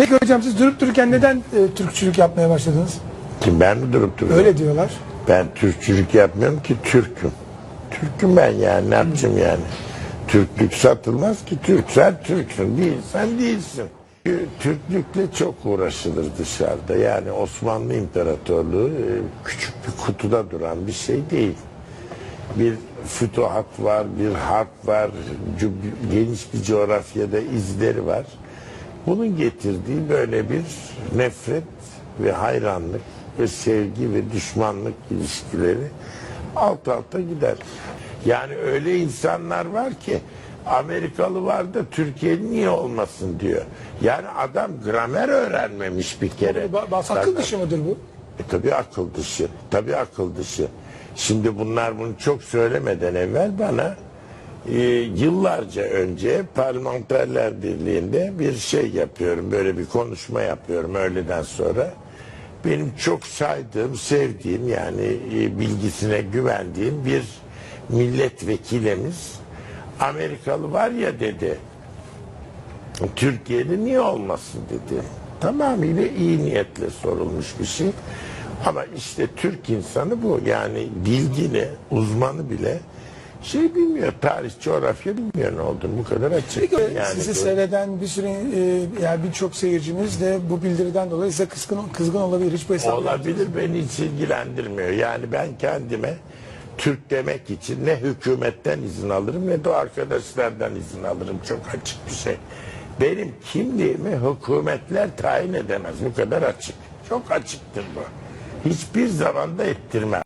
Peki hocam siz durup dururken neden e, Türkçülük yapmaya başladınız? Kim ben mi durup duruyorum? Öyle diyorlar. Ben Türkçülük yapmıyorum ki Türk'üm. Türk'üm ben yani ne yapacağım yani. Türklük satılmaz ki Türk. Sen Türksün değil sen değilsin. Türklükle çok uğraşılır dışarıda. Yani Osmanlı İmparatorluğu e, küçük bir kutuda duran bir şey değil. Bir fütuhat var, bir harp var, geniş bir coğrafyada izleri var. Bunun getirdiği böyle bir nefret ve hayranlık ve sevgi ve düşmanlık ilişkileri alt alta gider. Yani öyle insanlar var ki Amerikalı var da Türkiye niye olmasın diyor. Yani adam gramer öğrenmemiş bir kere. Ba- bas- akıl dışı mıdır bu? E tabii akıl dışı. Tabii akıl dışı. Şimdi bunlar bunu çok söylemeden evvel bana e, yıllarca önce parlamenterler birliğinde bir şey yapıyorum. Böyle bir konuşma yapıyorum öğleden sonra. Benim çok saydığım, sevdiğim yani e, bilgisine güvendiğim bir milletvekilimiz Amerikalı var ya dedi. Türkiye'de niye olmasın dedi. Tamamıyla iyi niyetle sorulmuş bir şey. Ama işte Türk insanı bu. Yani bilgili, uzmanı bile şey bilmiyor. Tarih, coğrafya bilmiyor ne olduğunu. Bu kadar açık. Peki yani sizi bu- seyreden bir sürü e, yani birçok seyircimiz de bu bildiriden dolayı size kızgın, kızgın olabilir. Hiç bu hesabı Olabilir beni hiç ilgilendirmiyor. Yani ben kendime Türk demek için ne hükümetten izin alırım ne de arkadaşlardan izin alırım. Çok açık bir şey. Benim kimliğimi hükümetler tayin edemez. Bu kadar açık. Çok açıktır bu. Hiçbir zaman da ettirmem.